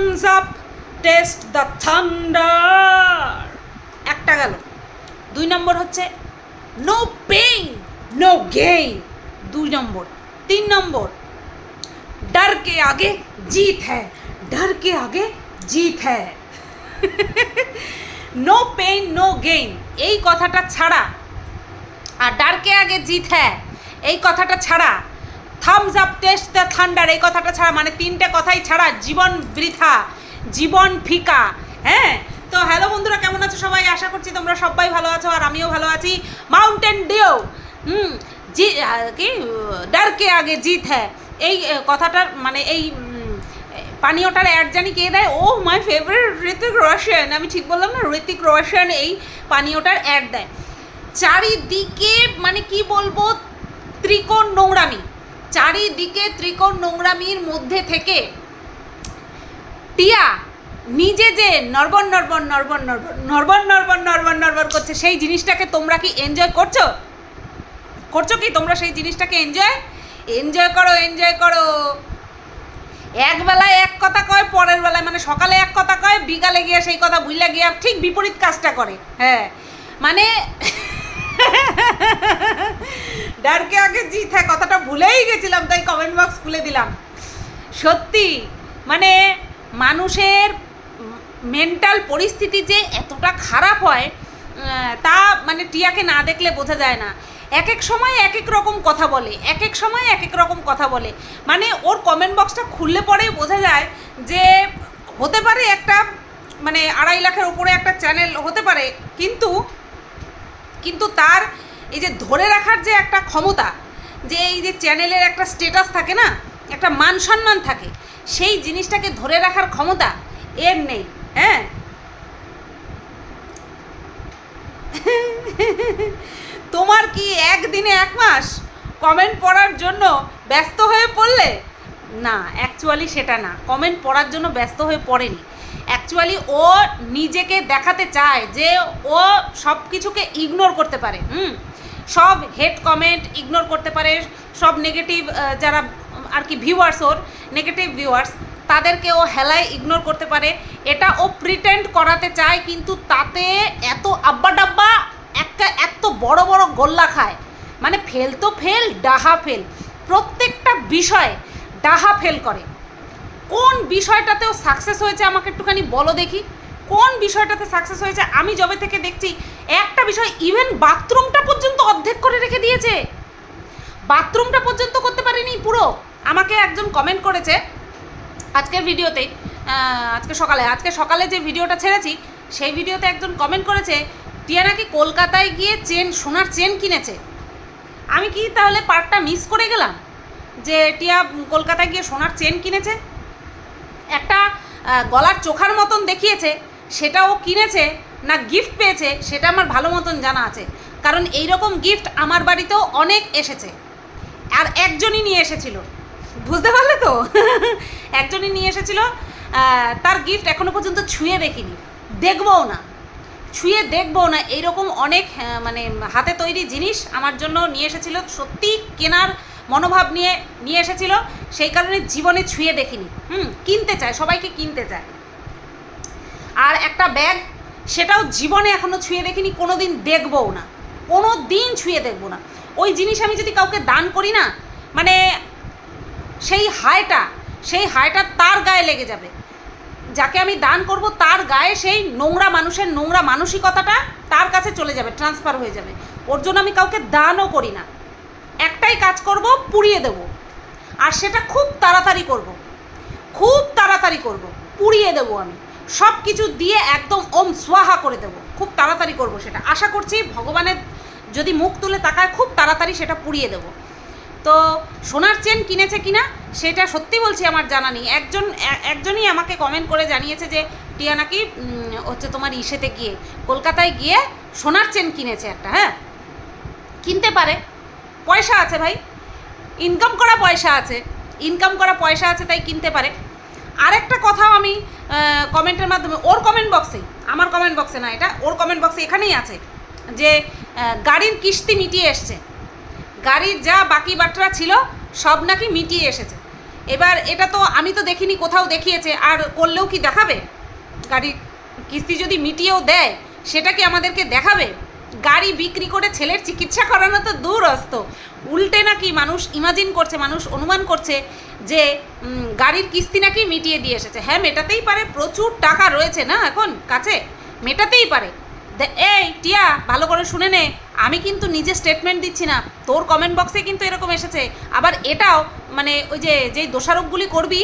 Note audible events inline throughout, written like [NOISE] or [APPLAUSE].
Thums Up taste the thunder একটা গেল দুই নম্বর হচ্ছে নো পেইন নো গেইন দুই নম্বর তিন নম্বর डर के आगे जीत है डर के आगे जीत है নো পেইন নো গেইন এই কথাটা ছাড়া আর ডারকে আগে জিত হ্যাঁ এই কথাটা ছাড়া Thums Up taste the thunder এই কথাটা ছাড়া মানে তিনটে কথাই ছাড়া জীবন বৃথা, জীবন ফিকা হ্যাঁ? তো হ্যালো বন্ধুরা, কেমন আছো সবাই? আশা করছি তোমরা সবাই ভালো আছো আর আমিও ভালো আছি। মাউন্টেন ডিও হুম, জি কি, ডারকে আগে জিত হ্যাঁ। এই কথাটার মানে এই পানীয়টার অ্যাড জানি কে দেয়? Oh my favourite Hrithik Roshan আমি ঠিক বললাম না ঋতিক রোশন এই পানীয়টার অ্যাড দেয়। চারিদিকে মানে কি বলব? ত্রিকোণ নোংরামি। চারিদিকে ত্রিকোণ নোংরামির মধ্যে থেকে টিয়া নিজে যে নরবর নরবর নরবর নরবর নরবর নরবর নরবর নরবর করছে, সেই জিনিসটাকে তোমরা কি এনজয় করছ? করছ কি তোমরা সেই জিনিসটাকে এনজয় এনজয় করো এনজয় করো। এক বেলায় এক কথা কয়, পরের বেলায় মানে সকালে এক কথা কয়, বিকালে গিয়ে সেই কথা ভুলে গিয়ে ঠিক বিপরীত কাজটা করে হ্যাঁ। মানে [LAUGHS] ডারকে আগে জিত হ্যাঁ কথাটা ভুলেই গেছিলাম, তাই কমেন্ট বক্স খুলে দিলাম। সত্যি মানে মানুষের মেন্টাল পরিস্থিতি যে এতটা খারাপ হয় তা মানে টিয়াকে না দেখলে বোঝা যায় না। এক এক সময় এক এক রকম কথা বলে এক এক সময় এক এক রকম কথা বলে। মানে ওর কমেন্ট বক্সটা খুললে পরেই বোঝা যায় যে হতে পারে একটা মানে আড়াই লাখের উপরে একটা চ্যানেল হতে পারে, কিন্তু কিন্তু তার এই যে ধরে রাখার যে একটা ক্ষমতা, যে এই যে চ্যানেলের একটা স্টেটাস থাকে না, একটা মান সম্মান থাকে, সেই জিনিসটাকে ধরে রাখার ক্ষমতা এর নেই হ্যাঁ? [LAUGHS] তোমার কি একদিনে এক মাস কমেন্ট পড়ার জন্য ব্যস্ত হয়ে পড়লে? না অ্যাকচুয়ালি সেটা না। কমেন্ট পড়ার জন্য ব্যস্ত হয়ে পড়েনি। অ্যাকচুয়ালি ও নিজেকে দেখাতে চায় যে ও সব কিছুকে ইগনোর করতে পারে, হুম? সব হেড কমেন্ট ইগনোর করতে পারে, সব নেগেটিভ যারা আর কি ভিউয়ার্স ওর নেগেটিভ ভিউয়ার্স তাদেরকে ও হেলায় ইগনোর করতে পারে। এটা ও প্রিটেন্ড করাতে চায়, কিন্তু তাতে এত আব্বা ডাব্বা একটা, এত বড় বড় গোল্লা খায়। মানে ফেল তো ফেল ডাহা ফেল প্রত্যেকটা বিষয়ে ডাহা ফেল করে। কোন বিষয়টাতেও সাকসেস হয়েছে আমাকে একটুখানি বলো দেখি। কোন বিষয়টাতে সাকসেস হয়েছে, আমি জবে থেকে দেখছি, একটা বিষয় ইভেন বাথরুমটা পর্যন্ত অর্ধেক করে রেখে দিয়েছে। বাথরুমটা পর্যন্ত করতে পারেনি পুরো। আমাকে একজন কমেন্ট করেছে আজকের ভিডিওতে আজকে সকালে আজকে সকালে যে ভিডিওটা ছেড়েছি, সেই ভিডিওতে একজন কমেন্ট করেছে, টিয়া নাকি কলকাতায় গিয়ে চেন, সোনার চেন কিনেছে? আমি কি তাহলে পার্টটা মিস করে গেলাম? যে টিয়া কলকাতায় গিয়ে সোনার চেন কিনেছে? একটা গলার চোখার মতন দেখিয়েছে সেটা ও কিনেছে না গিফট পেয়েছে, সেটা আমার ভালো মতন জানা আছে। কারণ এই রকম গিফট আমার বাড়িতেও অনেক এসেছে। আর একজনই নিয়ে এসেছিল। বুঝতে পারলে তো? [LAUGHS] একজনই নিয়ে এসেছিল তার গিফট এখনও পর্যন্ত ছুঁয়ে দেখিনি। দেখবও না। ছুঁয়ে দেখব না। এইরকম অনেক মানে হাতে তৈরি জিনিস আমার জন্য নিয়ে এসেছিল। সত্যি কেনার মনোভাব নিয়ে নিয়ে এসেছিল। সেই কারণে জীবনে ছুঁয়ে দেখিনি। হুম, কিনতে চায়, সবাইকে কিনতে চায়। আর একটা ব্যাগ, সেটাও জীবনে এখনও ছুঁয়ে দেখিনি কোনো দিন দেখবও না। কোনো দিন ছুঁয়ে দেখব না। ওই জিনিস আমি যদি কাউকে দান করি না মানে সেই হায়টা সেই হায়টা তার গায়ে লেগে যাবে। যাকে আমি দান করব, তার গায়ে সেই নোংরা মানুষের নোংরা মানসিকতাটা তার কাছে চলে যাবে ট্রান্সফার হয়ে যাবে। ওর জন্য আমি কাউকে দানও করি না। একটাই কাজ করব, পুড়িয়ে দেব। আর সেটা খুব তাড়াতাড়ি করব। খুব তাড়াতাড়ি করব, পুড়িয়ে দেবো আমি। সব কিছু দিয়ে একদম ওম সোয়াহা করে দেবো। খুব তাড়াতাড়ি করব সেটা। আশা করছি ভগবানের যদি মুখ তুলে তাকায়, খুব তাড়াতাড়ি সেটা পুড়িয়ে দেবো। তো সোনার চেন কিনেছে কিনা, সেটা সত্যি বলছি আমার জানা নেই। একজন একজনই আমাকে কমেন্ট করে জানিয়েছে যে, টিয়া নাকি হচ্ছে তোমার ইসেতে গিয়ে, কলকাতায় গিয়ে সোনার চেন কিনেছে একটা হ্যাঁ? কিনতে পারে। পয়সা আছে ভাই। ইনকাম করা পয়সা আছে। ইনকাম করা পয়সা আছে, তাই কিনতে পারে। আরেকটা কথাও আমি কমেন্টের মাধ্যমে, ওর কমেন্ট বক্সেই আমার কমেন্ট বক্সে না এটা, ওর কমেন্ট বক্সে এখানেই আছে, যে গাড়ির কিস্তি মিটিয়ে এসছে। গাড়ির যা বাকি বাটরা ছিল, সব নাকি মিটিয়ে এসেছে। এবার এটা তো আমি তো দেখিনি, কোথাও দেখিয়েছে, আর করলেও কি দেখাবে? গাড়ির কিস্তি যদি মিটিয়েও দেয়, সেটা কি আমাদেরকে দেখাবে? গাড়ি বিক্রি করে ছেলের চিকিৎসা করানো তো দূরস্ত। উল্টে নাকি মানুষ ইমাজিন করছে, মানুষ অনুমান করছে যে গাড়ির কিস্তি নাকি মিটিয়ে দিয়ে এসেছে। হ্যাঁ মেটাতেই পারে, প্রচুর টাকা রয়েছে না এখন? কাছে? মেটাতেই পারে। এই, টিয়া, ভালো করে শুনে নে। আমি কিন্তু নিজে স্টেটমেন্ট দিচ্ছি না। তোর কমেন্ট বক্সে কিন্তু এরকম এসেছে। আবার এটাও মানে ওই যে, যেই দোষারোপগুলি করবি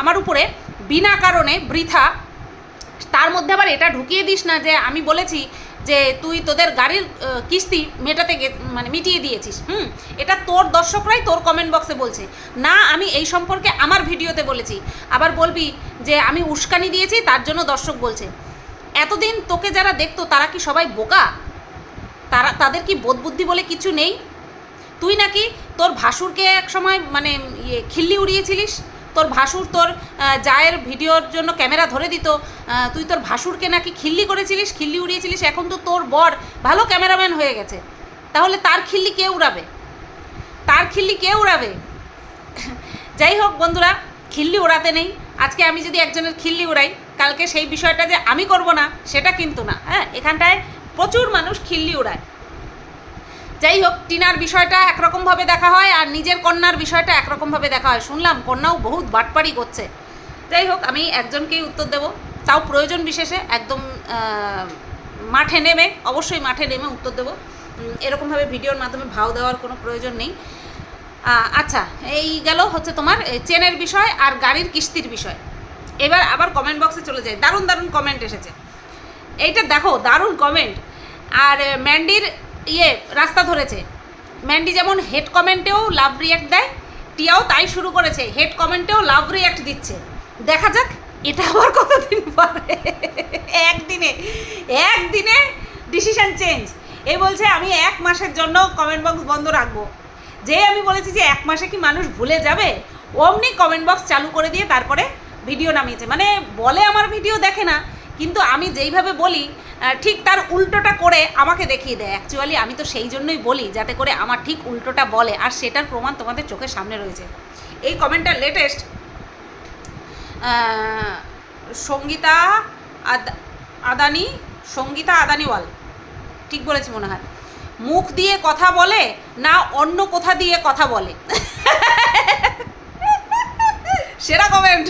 আমার উপরে, বিনা কারণে বৃথা, তার মধ্যে আবার এটা ঢুকিয়ে দিস না যে, আমি বলেছি যে তুই তোদের গাড়ির কিস্তি মেটাতে মানে মিটিয়ে দিয়েছিস, হুম? এটা তোর দর্শকরাই তোর কমেন্ট বক্সে বলছে। না, আমি এই সম্পর্কে আমার ভিডিওতে বলেছি। আবার বলবি যে আমি উস্কানি দিয়েছি, তার জন্য দর্শক বলছে। এতদিন তোকে যারা দেখতো, তারা কি সবাই বোকা? তারা, তাদের কি বোধ বুদ্ধি বলে কিছু নেই? তুই নাকি তোর ভাসুরকে এক সময় মানে ইয়ে খিল্লি উড়িয়েছিলিস? তোর ভাসুর তোর জায়ের ভিডিওর জন্য ক্যামেরা ধরে দিত তুই তোর ভাসুরকে নাকি খিল্লি করেছিলিস, খিল্লি উড়িয়েছিলিস, এখন তো তোর বর ভালো ক্যামেরাম্যান হয়ে গেছে। তাহলে তার খিল্লি কে উড়াবে? তার খিল্লি কে উড়াবে? যাই হোক বন্ধুরা, খিল্লি উড়াতে নেই। আজকে আমি যদি একজনের খিল্লি উড়াই, কালকে সেই বিষয়টা যে আমি করব না, সেটা কিন্তু না। হ্যাঁ এখানটায় প্রচুর মানুষ খিল্লি উড়ায়। যাই হোক, টিনার বিষয়টা একরকমভাবে দেখা হয় আর নিজের কন্যার বিষয়টা একরকমভাবে দেখা হয়। শুনলাম কন্যাও বহুত বাটপাড়ি করছে। যাই হোক, আমি একজনকেই উত্তর দেব। তাও প্রয়োজন বিশেষে একদম মাঠে নেমে, অবশ্যই মাঠে নেমে উত্তর দেবো। এরকমভাবে ভিডিওর মাধ্যমে ভাও দেওয়ার কোনো প্রয়োজন নেই। আচ্ছা এই গেল হচ্ছে তোমার চেনের বিষয় আর গাড়ির কিস্তির বিষয়। এবার আবার কমেন্ট বক্সে চলে যায় দারুণ দারুণ কমেন্ট এসেছে। এইটা দেখো, দারুণ কমেন্ট আর ম্যান্ডির ইয়ে রাস্তা ধরেছে। ম্যান্ডি যেমন হেড কমেন্টেও লাভ রিয়াক্ট দেয়, টিয়াও তাই শুরু করেছে। হেড কমেন্টেও লাভ রিয়াক্ট দিচ্ছে। দেখা যাক, এটা আবার কতদিন পরে? একদিনে একদিনে ডিসিশন চেঞ্জ এ বলছে, আমি এক মাসের জন্য কমেন্ট বক্স বন্ধ রাখব। যে আমি বলেছি যে এক মাসে কি মানুষ ভুলে যাবে, অমনি কমেন্ট বক্স চালু করে দিয়ে তারপরে ভিডিও নামিয়েছে। মানে বলে আমার ভিডিও দেখে না। কিন্তু আমি যেইভাবে বলি ঠিক তার উল্টোটা করে আমাকে দেখিয়ে দেয়। অ্যাকচুয়ালি আমি তো সেই জন্যই বলি, যাতে করে আমার ঠিক উল্টোটা বলে, আর সেটার প্রমাণ তোমাদের চোখের সামনে রয়েছে। এই কমেন্টটা লেটেস্ট সঙ্গীতা আদ, আদানি, সঙ্গীতা আদানিওয়াল। ঠিক বলেছি মনে হয়। মুখ দিয়ে কথা বলে না অন্য কোথা দিয়ে কথা বলে? [LAUGHS] সেরা কমেন্ট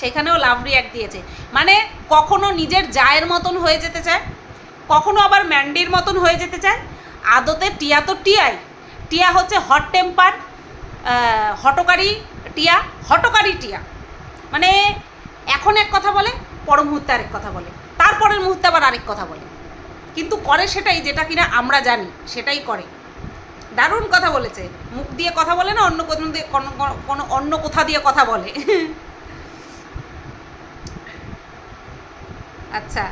সেখানেও লাভ রিয়াক্ট দিয়েছে। মানে কখনো নিজের জায়ের মতন হয়ে যেতে চায়, কখনো আবার ম্যান্ডির মতন হয়ে যেতে চায়। আদতে টিয়া তো টিয়াই। টিয়া হচ্ছে হট টেম্পার হটকারী টিয়া হটকারী টিয়া। মানে এখন এক কথা বলে পর মুহূর্তে আরেক কথা বলে। তারপরের মুহূর্তে আবার আরেক কথা বলে। কিন্তু করে সেটাই যেটা কিনা আমরা জানি, সেটাই করে। দারুণ কথা বলেছে। মুখ দিয়ে কথা বলে না, অন্য কোনো দিয়ে কোনো অন্য কোথা দিয়ে কথা বলে। [LAUGHS] আচ্ছা।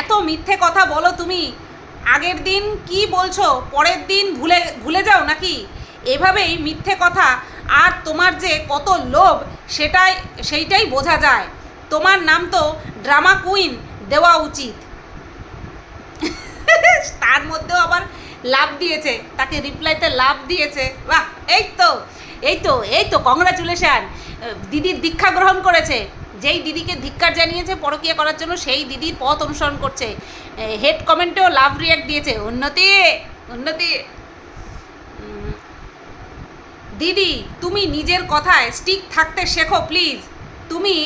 এত মিথ্যে কথা বলো তুমি। আগের দিন কি বলছো, পরের দিন ভুলে ভুলে যাও নাকি? এভাবেই মিথ্যে কথা আর তোমার যে কত লোভ, সেটাই, সেইটাই বোঝা যায়। তোমার নাম তো ড্রামা কুইন, দেওয়া উচিত। [LAUGHS] তার মধ্যেও আবার লাভ দিয়েছে, তাকে রিপ্লাইতে লাভ দিয়েছে। বাহ, এই তো এই তো এই তো কংগ্রাচুলেশান দিদির দীক্ষা গ্রহণ করেছে। যেই দিদিকে ধিক্কার জানিয়েছে পরকীয়া করার জন্য, সেই দিদির পথ অনুসরণ করছে। হেড কমেন্টেও লাভ রিয়াক্ট দিয়েছে। উন্নতি উন্নতি। দিদি, তুমি নিজের কথায় স্টিক থাকতে শেখো প্লিজ তুমি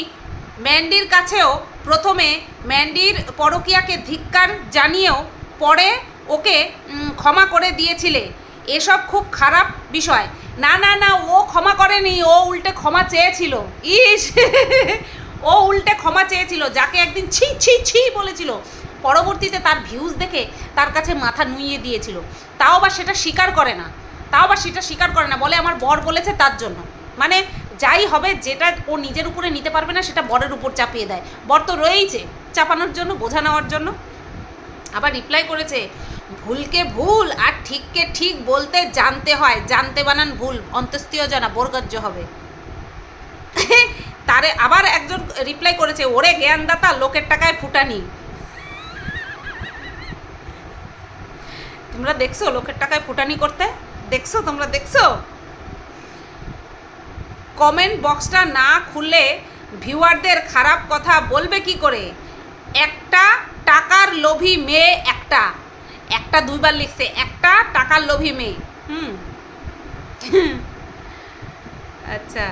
ম্যান্ডির কাছেও প্রথমে ম্যান্ডির পরকীয়াকে ধিক্কার জানিয়েও পরে ওকে ক্ষমা করে দিয়েছিলে। এসব খুব খারাপ বিষয়। না না না, ও ক্ষমা করেনি, ও উল্টে ক্ষমা চেয়েছিল। ইস! ও উল্টে ক্ষমা চেয়েছিল, যাকে একদিন ছি ছি ছি বলেছিল। পরবর্তীতে তার ভিউজ দেখে তার কাছে মাথা নুইয়ে দিয়েছিল। তাও আবার সেটা স্বীকার করে না। তাও আবার সেটা স্বীকার করে না, বলে আমার বর বলেছে তার জন্য। মানে যাই হবে, যেটা ও নিজের উপরে নিতে পারবে না, সেটা বরের উপর চাপিয়ে দেয়। বর তো রয়েইছে চাপানোর জন্য, বোঝা নেওয়ার জন্য। আবার রিপ্লাই করেছে, ভুলকে ভুল আর ঠিককে ঠিক বলতে জানতে হয়। জানতে বানান ভুল অন্তস্তীয় জানা বরগজ্য হবে। [LAUGHS] তারে আবার একজন রিপ্লাই করেছে, ওরে জ্ঞানদাতা, লোকের টাকায় ফুটানি। তোমরা দেখছ লোকের টাকায় ফুটানি করতে? দেখছ? তোমরা দেখছ? কমেন্ট বক্সটা না খুললে ভিউয়ারদের খারাপ কথা বলবে কি করে? একটা টাকার লোভী মেয়ে একটা। একটা দুইবার লিখছে, একটা টাকার লোভী মেয়ে। হুম। আচ্ছা।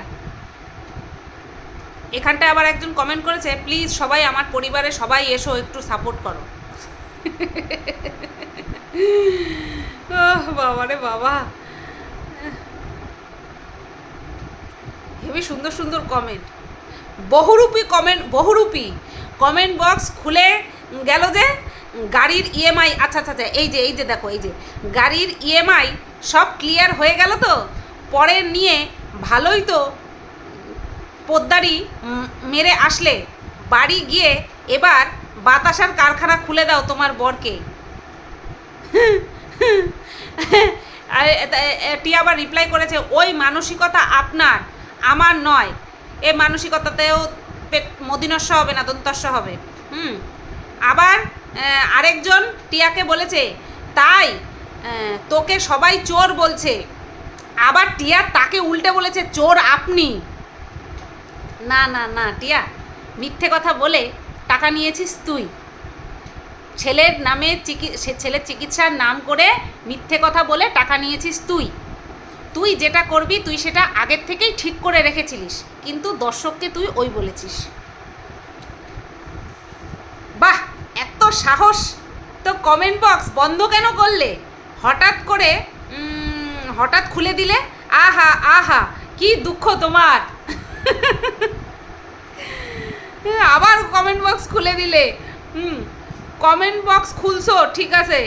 এখানটায় আবার একজন কমেন্ট করেছে প্লিজ সবাই আমার পরিবারে সবাই এসো, একটু সাপোর্ট করো। বাবা রে বাবা। হেবি সুন্দর সুন্দর কমেন্ট বহুরূপী কমেন্ট বহুরূপী। কমেন্ট বক্স খুলে গেল যে গাড়ির ইএমআই আচ্ছা আচ্ছা আচ্ছা এই যে এই যে দেখো, এই যে। গাড়ির ইএমআই সব ক্লিয়ার হয়ে গেল তো? পরে নিয়ে ভালোই তো পোদ্দারি মেরে আসলে। বাড়ি গিয়ে এবার বাতাসার কারখানা খুলে দাও তোমার বরকে। টিয়া আবার রিপ্লাই করেছে, ওই মানসিকতা আপনার, আমার নয়। এ মানসিকতাতেও পেট মদিনস্য হবে না দন্তস্য হবে। হুম। আবার আরেকজন টিয়াকে বলেছে, তাই তোকে সবাই চোর বলছে। আবার টিয়া তাকে উল্টে বলেছে, চোর আপনি। না না না, টিয়া, মিথ্যে কথা বলে টাকা নিয়েছিস তুই। ছেলের নামে চিকি ছেলের চিকিৎসার নাম করে মিথ্যে কথা বলে টাকা নিয়েছিস তুই। তুই যেটা করবি, তুই সেটা আগের থেকেই ঠিক করে রেখেছিলিস, কিন্তু দর্শককে তুই ওই বলেছিস। বাহ, এত সাহস! তো কমেন্ট বক্স বন্ধ কেন করলে? হঠাৎ করে হঠাৎ খুলে দিলে? আহা আহা, কি দুঃখ তোমার! [LAUGHS] আবার কমেন্ট বক্স খুলে দিলে। হুম কমেন্ট বক্স খুলছো, ঠিক আছে।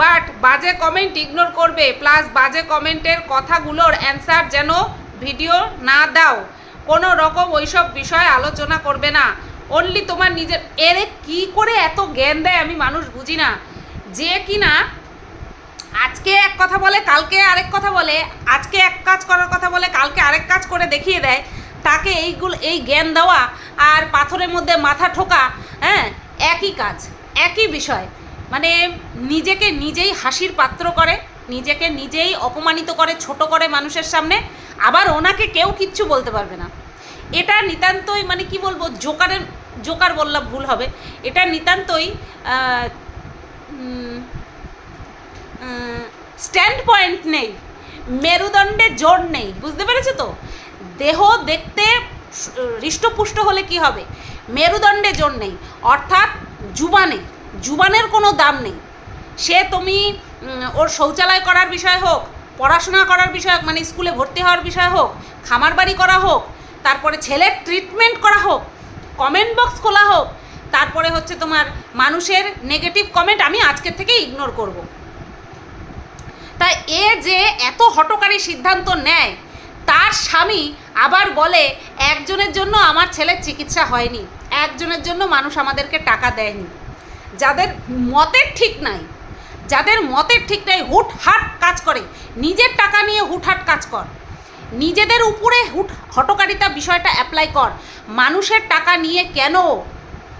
বাট বাজে কমেন্ট ইগনোর করবে প্লাস বাজে কমেন্টের কথাগুলোর অ্যান্সার যেন ভিডিও না দাও। কোনো রকম ওইসব বিষয়ে আলোচনা করবে না। অনলি তোমার নিজের এরে কি করে এত জ্ঞান দেয় আমি মানুষ বুঝি না। যে কি না আজকে এক কথা বলে, কালকে আরেক কথা বলে, আজকে এক কাজ করার কথা বলে, কালকে আরেক কাজ করে দেখিয়ে দেয়। তাকে এইগুলো, এই জ্ঞান দেওয়া আর পাথরের মধ্যে মাথা ঠোকা হ্যাঁ একই কাজ, একই বিষয়। মানে নিজেকে নিজেই হাসির পাত্র করে, নিজেকে নিজেই অপমানিত করে, ছোট করে মানুষের সামনে। আবার ওনাকে কেউ কিচ্ছু বলতে পারবে না। এটা নিতান্তই মানে কি বলব, জোকারের, জোকার বললাম ভুল হবে। এটা নিতান্তই স্ট্যান্ড পয়েন্ট নেই। মেরুদণ্ডে জোর নেই। বুঝতে পেরেছ তো? দেহ দেখতে হৃষ্টপুষ্ট হলে কি হবে? মেরুদণ্ডে জোর নেই। অর্থাৎ জুবানে, জুবানের কোনো দাম নেই। সে তুমি ওর শৌচালয় করার বিষয় হোক, পড়াশোনা করার বিষয় হোক মানে স্কুলে ভর্তি হওয়ার বিষয় হোক, খামার বাড়ি করা হোক, তারপরে ছেলের ট্রিটমেন্ট করা হোক কমেন্ট বক্স খোলা হোক, তারপরে হচ্ছে তোমার মানুষের নেগেটিভ কমেন্ট আমি আজকের থেকে ইগনোর করব। তাই এ যে এত হটকারী সিদ্ধান্ত নেয়, তার স্বামী আবার বলে, একজনের জন্য আমার ছেলের চিকিৎসা হয়নি। একজনের জন্য মানুষ আমাদেরকে টাকা দেয়নি। যাদের মতের ঠিক নাই, যাদের মতের ঠিক নাই, হুটহাট কাজ করে। নিজের টাকা নিয়ে হুটহাট কাজ কর। নিজেদের উপরে হুট, হটকারিতা বিষয়টা অ্যাপ্লাই কর। মানুষের টাকা নিয়ে কেন?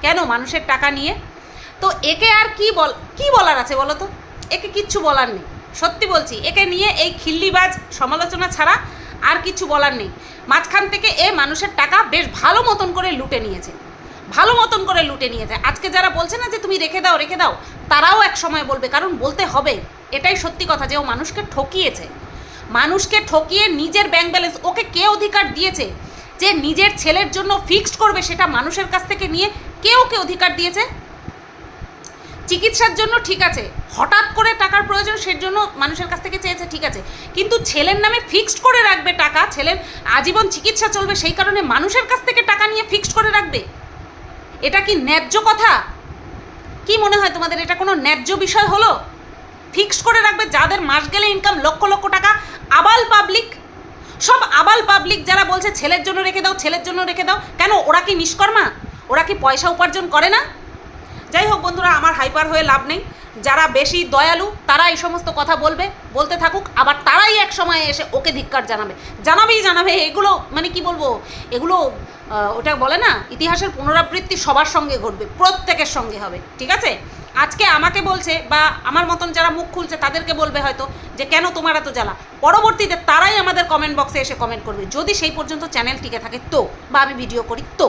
কেন মানুষের টাকা নিয়ে? তো একে আর কি বল, কি বলার আছে বলো তো? একে কিচ্ছু বলার নেই। সত্যি বলছি, একে নিয়ে এই খিল্লিবাজ সমালোচনা ছাড়া আর কিছু বলার নেই। মাঝখান থেকে এ মানুষের টাকা বেশ ভালো মতন করে লুটে নিয়েছে। ভালো মতন করে লুটে নিয়েছে। আজকে যারা বলছে না যে তুমি রেখে দাও রেখে দাও, তারাও এক সময় বলবে, কারণ বলতে হবে, এটাই সত্যি কথা যে ও মানুষকে ঠকিয়েছে। মানুষকে ঠকিয়ে নিজের ব্যাংক ব্যালেন্স ওকে কে অধিকার দিয়েছে? যে নিজের ছেলের জন্য ফিক্সড করবে, সেটা মানুষের কাছ থেকে নিয়ে কে ওকে অধিকার দিয়েছে? চিকিৎসার জন্য ঠিক আছে, হঠাৎ করে টাকার প্রয়োজন সের জন্য মানুষের কাছ থেকে চেয়েছে, ঠিক আছে। কিন্তু ছেলের নামে ফিক্সড করে রাখবে টাকা, ছেলের আজীবন চিকিৎসা চলবে সেই কারণে মানুষের কাছ থেকে টাকা নিয়ে ফিক্সড করে রাখবে। এটা কি ন্যায্য কথা? কি মনে হয় তোমাদের, এটা কোনো ন্যায্য বিষয় হলো? ফিক্সড করে রাখবে যাদের মাস গেলে ইনকাম লক্ষ লক্ষ টাকা, আবাল পাবলিক সব আবাল পাবলিক যারা বলছে, ছেলের জন্য রেখে দাও, ছেলের জন্য রেখে দাও, কেন ওরা কি নিষ্কর্মা? ওরা কি পয়সা উপার্জন করে না? যাই হোক বন্ধুরা, আমার হাইপার হয়ে লাভ নেই। যারা বেশি দয়ালু তারা এই সমস্ত কথা বলবে, বলতে থাকুক। আবার তারাই এক সময় এসে ওকে ধিক্কার জানাবে। জানাবেই জানাবে, এগুলো মানে কি বলব, এগুলো ওটা বলে না, ইতিহাসের পুনরাবৃত্তি সবার সঙ্গে ঘটবে, প্রত্যেকের সঙ্গে হবে, ঠিক আছে? আজকে আমাকে বলছে বা আমার মতন যারা মুখ খুলছে, তাদেরকে বলবে হয়তো যে, কেন তোমার এত জ্বালা? পরবর্তীতে তারাই আমাদের কমেন্ট বক্সে এসে কমেন্ট করবে। যদি সেই পর্যন্ত চ্যানেল টিকে থাকে, তো, বা আমি ভিডিও করি, তো।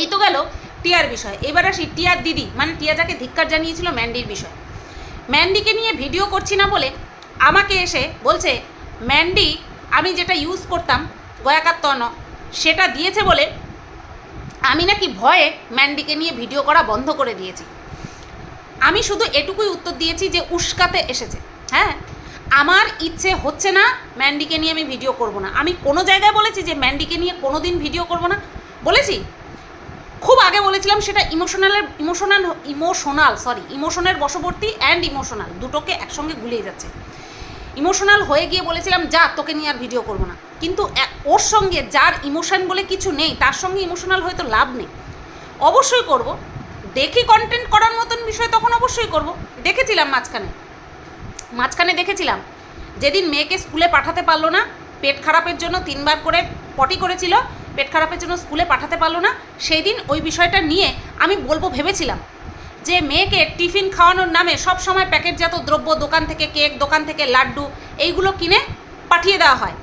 এই তো গেল। টিয়ার বিষয়। এবার আসি টিয়ার দিদি মানে টিয়া যাকে ধিক্কার জানিয়েছিল ম্যান্ডির বিষয়। ম্যান্ডিকে নিয়ে ভিডিও করছি না বলে আমাকে এসে বলছে, ম্যান্ডি, আমি যেটা ইউজ করতাম গয়াকাত্তন সেটা দিয়েছে বলে আমি নাকি ভয়ে ম্যান্ডিকে নিয়ে ভিডিও করা বন্ধ করে দিয়েছি। আমি শুধু এটুকুই উত্তর দিয়েছি যে উস্কাতে এসেছে। হ্যাঁ আমার ইচ্ছে হচ্ছে না ম্যান্ডিকে নিয়ে আমি ভিডিও করব না। আমি কোনো জায়গায় বলেছি যে ম্যান্ডিকে নিয়ে কোনো দিন ভিডিও করব না। বলেছি? খুব আগে বলেছিলাম সেটা ইমোশনালের ইমোশনাল ইমোশনাল সরি ইমোশনের বশবর্তী অ্যান্ড ইমোশনাল দুটোকে একসঙ্গে গুলিয়ে যাচ্ছে। ইমোশনাল হয়ে গিয়ে বলেছিলাম, যা, তোকে নিয়ে আর ভিডিও করব না। কিন্তু ওর সঙ্গে যার ইমোশন বলে কিছু নেই, তার সঙ্গে ইমোশনাল হয়তো লাভ নেই। অবশ্যই করব। দেখি কন্টেন্ট করার মতন বিষয় তখন অবশ্যই করব। দেখেছিলাম মাঝখানে। মাঝখানে দেখেছিলাম, যেদিন মেয়েকে স্কুলে পাঠাতে পারল না, পেট খারাপের জন্য তিনবার করে পটি করেছিল পেট খারাপের জন্য স্কুলে পাঠাতে পারল না, সেই দিন ওই বিষয়টা নিয়ে আমি বলব ভেবেছিলাম যে মেয়েকে টিফিন খাওয়ানোর নামে সব সময় প্যাকেটজাত দ্রব্য দোকান থেকে, কেক দোকান থেকে, লাড্ডু এইগুলো কিনে পাঠিয়ে দেওয়া হয়।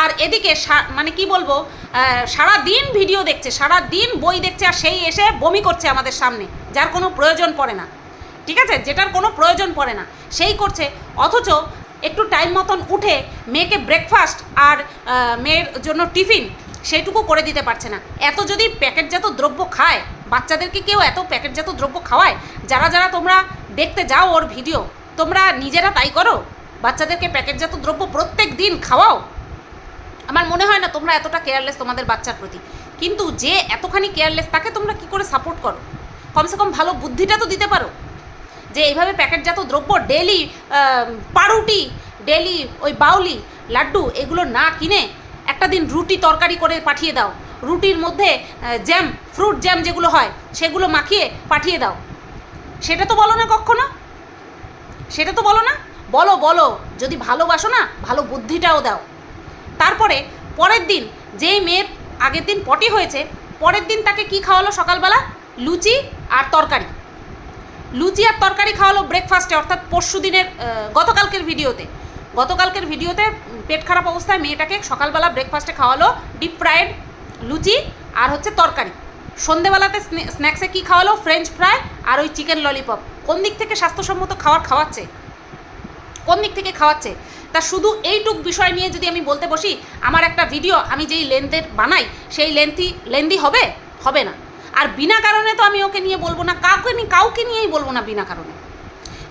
আর এদিকে মানে কি বলব সারা দিন ভিডিও দেখছে সারা দিন বই দেখছে আর সেই এসে বমি করছে আমাদের সামনে, যার কোনো প্রয়োজন পড়ে না। ঠিক আছে? যেটার কোনো প্রয়োজন পড়ে না, সেই করছে। অথচ একটু টাইম মতন উঠে মেয়েকে ব্রেকফাস্ট আর মেয়ের জন্য টিফিন সেইটুকু করে দিতে পারছে না। এত যদি প্যাকেটজাত দ্রব্য খায়, বাচ্চাদেরকে কেউ এত প্যাকেটজাত দ্রব্য খাওয়ায়, যারা যারা তোমরা দেখতে যাও ওর ভিডিও, তোমরা নিজেরা তাই করো? বাচ্চাদেরকে প্যাকেটজাত দ্রব্য প্রত্যেক দিন খাওয়াও? আমার মনে হয় না তোমরা এতটা কেয়ারলেস তোমাদের বাচ্চার প্রতি। কিন্তু যে এতখানি কেয়ারলেস তাকে তোমরা কি করে সাপোর্ট করো? কমসে কম ভালো বুদ্ধিটা তো দিতে পারো। যে এইভাবে প্যাকেটজাত দ্রব্য ডেলি পাউরুটি ডেলি ওই বাউলি, লাড্ডু এগুলো না কিনে একটা দিন রুটি তরকারি করে পাঠিয়ে দাও। রুটির মধ্যে জ্যাম ফ্রুট জ্যাম যেগুলো হয়, সেগুলো মাখিয়ে পাঠিয়ে দাও। সেটা তো বলো না কখনো? সেটা তো বলো না? বলো বলো, যদি ভালোবাসো না, ভালো বুদ্ধিটাও দাও। তারপরে, পরের দিন, যেই মেয়ের আগের দিন পটি হয়েছে, পরের দিন তাকে কি খাওয়ালো সকালবেলা? লুচি আর তরকারি। লুচি আর তরকারি খাওয়ালো ব্রেকফাস্টে অর্থাৎ পরশু দিনের গতকালকের ভিডিওতে গতকালকের ভিডিওতে পেট খারাপ অবস্থায় মেয়েটাকে সকালবেলা ব্রেকফাস্টে খাওয়ালো ডিপ ফ্রায়েড লুচি আর হচ্ছে তরকারি। সন্ধেবেলাতে স্ন্যাক্সে কি খাওয়ালো? ফ্রেঞ্চ ফ্রাই আর ওই চিকেন ললিপপ কোন দিক থেকে স্বাস্থ্যসম্মত খাবার খাওয়াচ্ছে? কোন দিক থেকে খাওয়াচ্ছে? তা শুধু এইটুক বিষয় নিয়ে যদি আমি বলতে বসি, আমার একটা ভিডিও আমি যেই লেন্থের বানাই, সেই লেন্থি লেন্দি হবে? হবে না। আর বিনা কারণে তো আমি ওকে নিয়ে বলব না, কাউকে নিয়ে কাউকে নিয়েই বলব না বিনা কারণে।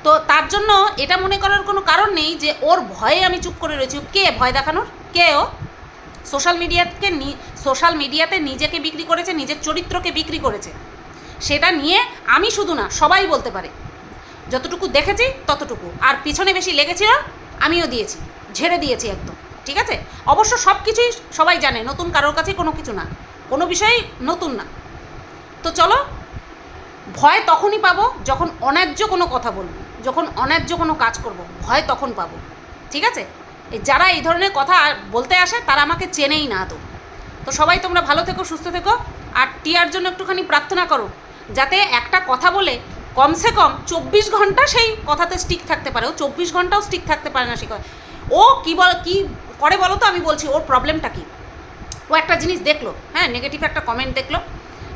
তো তার জন্য এটা মনে করার কোনো কারণ নেই যে ওর ভয়ে আমি চুপ করে রয়েছি। কে ভয় দেখানোর? কে ও? সোশ্যাল মিডিয়াকে সোশ্যাল মিডিয়াতে নিজেকে বিক্রি করেছে, নিজের চরিত্রকে বিক্রি করেছে। সেটা নিয়ে আমি শুধু না, সবাই বলতে পারে। যতটুকু দেখেছি, ততটুকু। আর পিছনে বেশি লেগেছিল আমিও দিয়েছি। ঝেড়ে দিয়েছি একদম, ঠিক আছে? অবশ্য সব কিছুই সবাই জানে, নতুন কারোর কাছে কোনো কিছু না। কোনো বিষয়ই নতুন না। তো চলো ভয় তখনই পাবো যখন অন্যায্য কোনো কথা বলব, যখন অন্যায্য কোনো কাজ করব, ভয় তখন পাবো। ঠিক আছে? যারা এই ধরনের কথা বলতে আসে, তারা আমাকে চেনেই না তো। তো সবাই তোমরা ভালো থেকো, সুস্থ থেকো, আর টিয়ার জন্য একটুখানি প্রার্থনা করো, যাতে একটা কথা বলে কমসে কম চব্বিশ ঘণ্টা সেই কথাতে স্টিক থাকতে পারে। ও চব্বিশ ঘন্টাও স্টিক থাকতে পারে না সে ও কী বল, কী করে বলো তো আমি বলছি, ওর প্রবলেমটা কী? ও একটা জিনিস দেখল হ্যাঁ নেগেটিভ একটা কমেন্ট দেখল,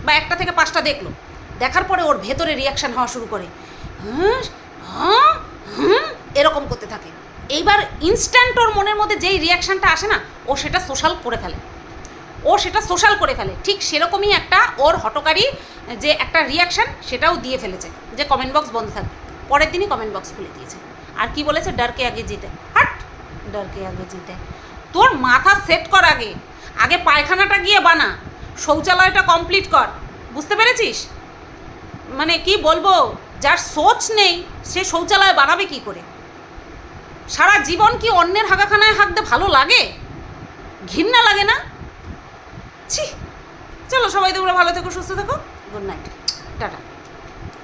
বা একটা থেকে পাঁচটা দেখল। দেখার পরে ওর ভেতরে রিয়াকশান হওয়া শুরু করে। হ্যাঁ হ্যাঁ হুম এরকম করতে থাকে। এইবার ইনস্ট্যান্ট ওর মনের মধ্যে যেই রিয়াকশানটা আসে না, ও সেটা সোশ্যাল করে ফেলে। ও সেটা সোশ্যাল করে ফেলে। ঠিক সেরকমই একটা ওর হটকারী যে একটা রিয়াকশান সেটাও দিয়ে ফেলেছে। যে কমেন্ট বক্স বন্ধ থাকবে। পরের দিনই কমেন্ট বক্স খুলে দিয়েছে। আর কি বলেছে? ডারকে আগে জিতে। হাট! ডারকে আগে জিতে। তোর মাথা সেট কর আগে। আগে পায়খানাটা গিয়ে বানা। শৌচালয়টা কমপ্লিট কর। বুঝতে পেরেছিস? মানে কি বলব, যার সোচ নেই, সে শৌচালয় বানাবে কি করে? সারা জীবন কি অন্যের হাগাখানায় হাঁকতে ভালো লাগে? ঘৃণা লাগে না? ছি, চলো সবাই তোমরা ভালো থেকো, সুস্থ থেকো গুড নাইট টাটা।